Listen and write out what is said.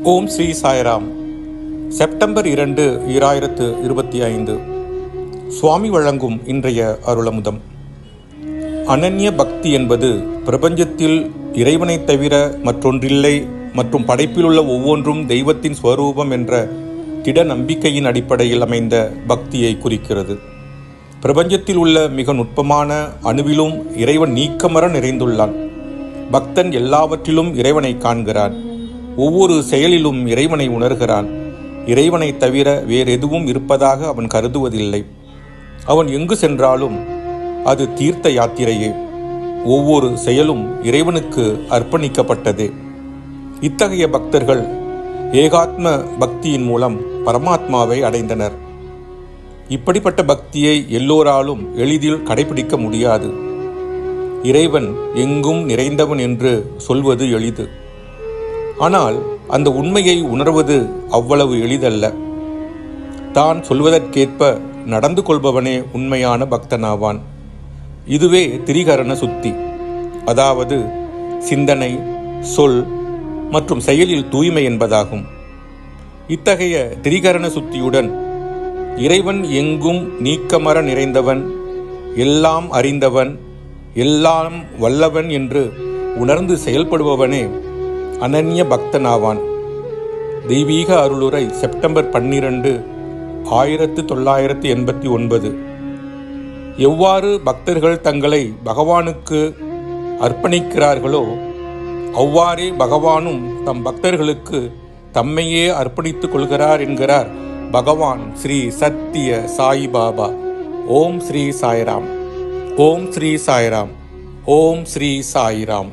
ஓம் Sri Sairam. September இரண்டு ஈராயிரத்து இருபத்தி ஐந்து. சுவாமி வழங்கும் இன்றைய அருளமுதம். அனன்ய பக்தி என்பது பிரபஞ்சத்தில் இறைவனைத் தவிர மற்றொன்றில்லை மற்றும் படைப்பிலுள்ள ஒவ்வொன்றும் தெய்வத்தின் ஸ்வரூபம் என்ற திட நம்பிக்கையின் அடிப்படையில் அமைந்த பக்தியை குறிக்கிறது. பிரபஞ்சத்தில் உள்ள மிக நுட்பமான அணுவிலும் இறைவன் நீக்கமர நிறைந்துள்ளான். பக்தன் எல்லாவற்றிலும் இறைவனை காண்கிறான். ஒவ்வொரு செயலிலும் இறைவனை உணர்கிறான். இறைவனை தவிர வேறெதுவும் இருப்பதாக அவன் கருதுவதில்லை. அவன் எங்கு சென்றாலும் அது தீர்த்த யாத்திரையே. ஒவ்வொரு செயலும் இறைவனுக்கு அர்ப்பணிக்கப்பட்டதே. இத்தகைய பக்தர்கள் ஏகாத்ம பக்தியின் மூலம் பரமாத்மாவை அடைந்தனர். இப்படிப்பட்ட பக்தியை எல்லோராலும் எளிதில் கடைபிடிக்க முடியாது. இறைவன் எங்கும் நிறைந்தவன் என்று சொல்வது எளிது. ஆனால் அந்த உண்மையை உணர்வது அவ்வளவு எளிதல்ல. தான் சொல்வதற்கேற்ப நடந்து கொள்பவனே உண்மையான பக்தனாவான். இதுவே திரிகரண சுத்தி. அதாவது சிந்தனை சொல் மற்றும் செயலில் தூய்மை என்பதாகும். இத்தகைய திரிகரண சுத்தியுடன் இறைவன் எங்கும் நீக்கமர நிறைந்தவன் எல்லாம் அறிந்தவன் எல்லாம் வல்லவன் என்று உணர்ந்து செயல்படுபவனே அனன்ய பக்தனாவான். தெய்வீக அருளுரை செப்டம்பர் பன்னிரண்டு ஆயிரத்து தொள்ளாயிரத்து எண்பத்தி ஒன்பது. எவ்வாறு பக்தர்கள் தங்களை பகவானுக்கு அர்ப்பணிக்கிறார்களோ அவ்வாறே பகவானும் தம் பக்தர்களுக்கு தம்மையே அர்ப்பணித்துக் கொள்கிறார் என்கிறார் பகவான் ஸ்ரீ சத்திய சாயிபாபா ஓம் ஸ்ரீ சாய்ராம். ஓம் ஸ்ரீ சாய்ராம். ஓம் ஸ்ரீ சாய்ராம்.